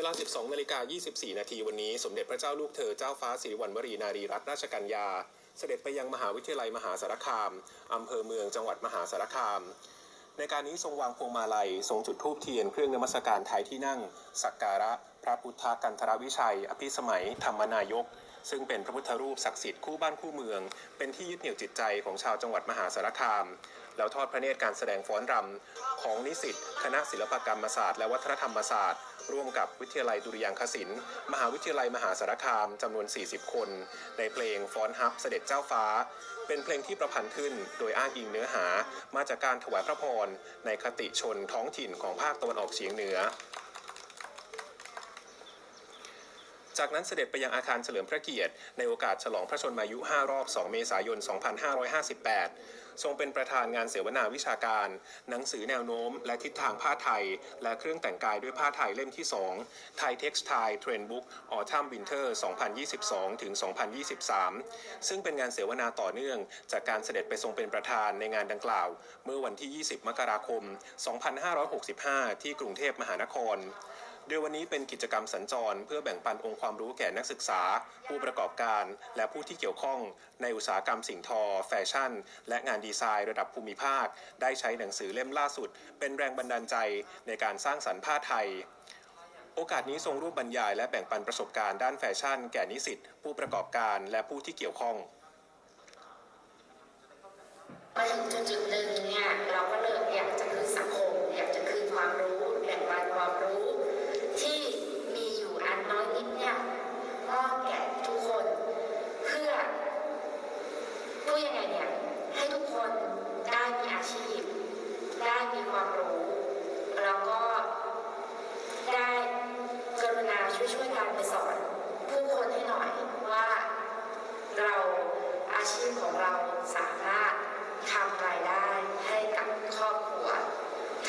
เวลา 12นาฬิกา24 นาทีวันนี้ สมเด็จพระเจ้าลูกเธอเจ้าฟ้าสิริวัณวรีนารีรัตนราชกัญญา เสด็จไปยังมหาวิทยาลัยมหาสารคาม อำเภอเมืองจังหวัดมหาสารคาม ในการนี้ทรงวางพวงมาลัย ทรงจุดธูปเทียนเครื่องนมัสการไทยที่นั่ง สักการะ พระพุทธกันทรวิชัย อภิสมัย ธรรมนายก ซึ่งเป็นพระพุทธรูปศักดิ์สิทธิ์คู่บ้านคู่เมือง เป็นที่ยึดเหนี่ยวจิตใจของชาวจังหวัดมหาสารคาม แล้วทอดพระเนตรการแสดงฟ้อนรำของนิสิตคณะศิลปกรรมศาสตร์และวัฒนธรรมศาสตร์ ร่วมกับวิทยาลัยดุริยางคศิลป์มหาวิทยาลัยมหาสารคามจำนวน 40 คน ในเพลงฟ้อนฮับเสด็จเจ้าฟ้า เป็นเพลงที่ประพันธ์ขึ้น โดยอ้างอิงเนื้อหา มาจากการถวายพระพรในคติชนท้องถิ่นของภาคตะวันออกเฉียงเหนือ จากนั้นเสด็จไปยังอาคารเฉลิมพระเกียรติ ในโอกาสฉลองพระชนมายุ 5 รอบ 2 เมษายน 2558 ทรงเป็นประธานงานเสวนาวิชาการ หนังสือแนวโน้ม และทิศทางผ้าไทย และเครื่องแต่งกายด้วยผ้าไทยเล่มที่ 2 ไทยเท็กซ์ไทเทรนบุ๊กออทัมวินเทอร์ 2022 ถึง 2023 ซึ่งเป็นงานเสวนาต่อเนื่องจากการเสด็จไปทรงเป็นประธานในงานดังกล่าว เมื่อวันที่ 20 มกราคม 2565 ที่กรุงเทพมหานคร โดยวันนี้เป็นกิจกรรมสัญจร เพื่อแบ่งปันองค์ความรู้แก่นักศึกษา ผู้ประกอบการ และผู้ที่เกี่ยวข้องในอุตสาหกรรมสิ่งทอ แฟชั่น และงานดีไซน์ระดับภูมิภาค ได้ใช้หนังสือเล่มล่าสุด เป็นแรงบันดาลใจในการสร้างสรรค์ผ้าไทยโอกาสนี้ทรงรูปบรรยายและแบ่งปันประสบการณ์ด้านแฟชั่น แก่นิสิตผู้ประกอบการและผู้ที่เกี่ยวข้องมาถึงจุดหนึ่งเนี่ยเราก็เริ่มอยากจะคืนสังคม อยากจะคืนความรู้แบ่งปันความรู้ ที่มีอยู่อันน้อยนิดเนี่ยมอบแก่ทุกคน เพื่อพูดยังไงเนี่ยให้ทุกคนได้มีอาชีพ ได้มี ความรู้ แล้วก็ได้กรุณาช่วยๆกันไปสอนผู้คนให้หน่อยว่าเราอาชีพของเราสามารถทำรายได้ให้กับครอบครัว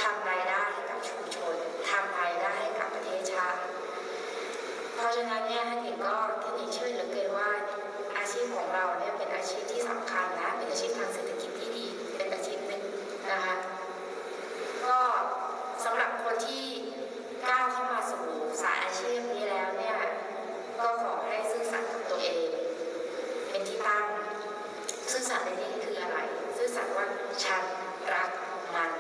ทำรายได้ให้กับชุมชนทำรายได้ให้กับประเทศชาติ เพราะฉะนั้นเนี่ยท่านเองก็ท่านเองเชื่อเหลือเกินว่าอาชีพของเราเนี่ยเป็นอาชีพที่สำคัญนะเป็นอาชีพทางเศรษฐกิจที่ดีเป็นอาชีพหนึ่งนะคะก็สำหรับคนที่ก้าวเข้ามาสู่สายอาชีพนี้แล้วเนี่ยก็ขอให้ซื่อสัตย์กับตัวเอง เป็นที่ตั้งซื่อสัตย์ในที่นี้คืออะไร ซื่อสัตย์ว่าฉันรักมัน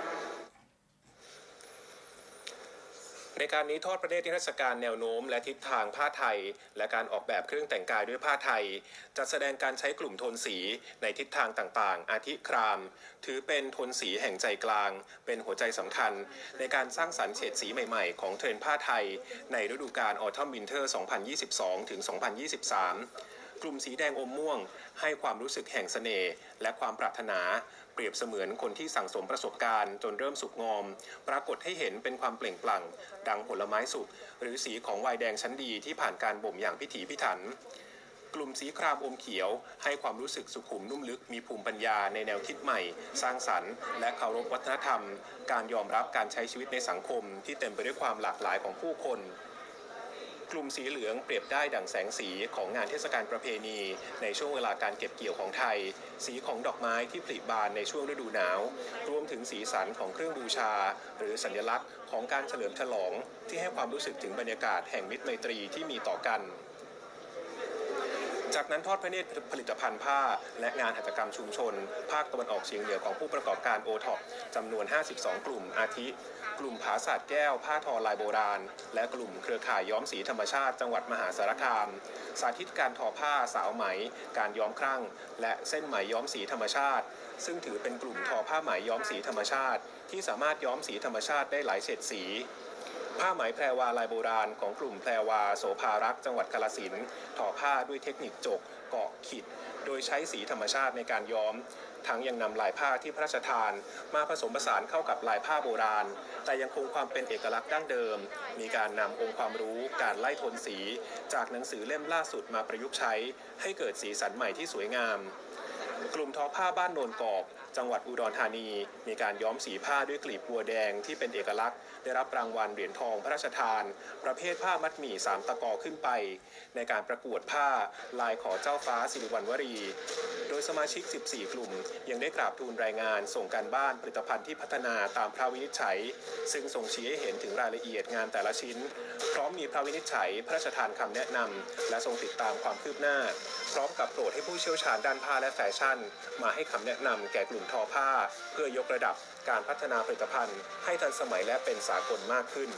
ในการนี้ทอดประเนตรนิทรรศการแนวโน้ม และทิศทางผ้าไทย และการออกแบบเครื่องแต่งกายด้วยผ้าไทย จัดแสดงการใช้กลุ่มโทนสีในทิศทางต่างๆ อาทิคราม ถือเป็นโทนสีแห่งใจกลาง เป็นหัวใจสำคัญ ในการสร้างสรรค์เฉดสีใหม่ๆ ของเทรนผ้าไทย ในฤดูกาลออทัมวินเทอร์ 2022 ถึง 2023 กลุ่มสีแดงอมม่วง ให้ความรู้สึกแห่งเสน่ห์และความปรารถนา เปรียบเสมือนคนที่สั่งสมประสบการณ์จนเริ่มสุกงอม ปรากฏให้เห็นเป็นความเปล่งปลั่ง ดังผลไม้สุก หรือสีของวน์แดงชั้นดีที่ผ่านการบ่มอย่างพิถีพิถันกลุ่มสีครามอมเขียว ให้ความรู้สึกสุขุมนุ่มลึกมีภูมิปัญญาในแนวคิดใหม่ สร้างสรรค์ และเคารพวัฒนธรรม การยอมรับการใช้ชีวิตในสังคม ที่เต็มไปด้วยความหลากหลายของผู้คน กลุ่มสีเหลืองเปรียบได้ดั่งแสงสีของงานเทศกาลประเพณี ในช่วงเวลาการเก็บเกี่ยวของไทย สีของดอกไม้ที่ผลิบานในช่วงฤดูหนาว รวมถึงสีสันของเครื่องบูชา หรือสัญลักษณ์ของการเฉลิมฉลอง ที่ให้ความรู้สึกถึงบรรยากาศแห่งมิตรไมตรีที่มีต่อกัน จากนั้นทอดพระเนตรผลิตภัณฑ์ผ้า และงานหัตถกรรมชุมชน ภาคตะวันออกเฉียงเหนือของผู้ประกอบการโอท็อปจำนวน 52 กลุ่มอาทิ กลุ่มผาศาสตร์แก้ว ผ้าทอลายโบราณ และกลุ่มเครือข่ายย้อมสีธรรมชาติจังหวัดมหาสารคาม สาธิตการทอผ้าสาวไหม การย้อมครั่ง และเส้นไหมย้อมสีธรรมชาติ ซึ่งถือเป็นกลุ่มทอผ้าไหมย้อมสีธรรมชาติ ที่สามารถย้อมสีธรรมชาติได้หลายเฉดสี ผ้าไหมแพรวาลายโบราณของกลุ่มแพรวาโสภารักษ์จังหวัดกาลสินทอผ้าด้วยเทคนิคจกเกาะขิด โดยใช้สีธรรมชาติในการย้อม ทั้งยังนำลายผ้าที่พระราชทาน มาผสมผสานเข้ากับลายผ้าโบราณ แต่ยังคงความเป็นเอกลักษณ์ดั้งเดิม มีการนำองค์ความรู้การไล่โทนสี จากหนังสือเล่มล่าสุดมาประยุกต์ใช้ ให้เกิดสีสันใหม่ที่สวยงาม กลุ่มทอผ้าบ้านโนนกอกจังหวัดอุดรธานี มีการย้อมสีผ้าด้วยกลีบบัวแดงที่เป็นเอกลักษณ์ ได้รับรางวัลเหรียญทองพระราชทาน ประเภทผ้ามัดหมี่สามตะกอขึ้นไป ในการประกวดผ้าลายขอเจ้าฟ้าสิริวัณวรี โดยสมาชิก 14 กลุ่ม ยังได้กราบทูลรายงาน ส่งการบ้านผลิตภัณฑ์ที่พัฒนาตามพระวินิจฉัย ซึ่งส่งชี้ให้เห็นถึงรายละเอียดงานแต่ละชิ้น พร้อมมีพระวินิจฉัย พระราชทานคำแนะนำและทรงติดตามความคืบหน้า พร้อมกับโปรดให้ผู้เชี่ยวชาญด้านผ้าและแฟชั่น มาให้คำแนะนำแก่กลุ่มทอผ้า เพื่อยกระดับการพัฒนาผลิตภัณฑ์ ให้ทันสมัยและเป็นสากลมากขึ้น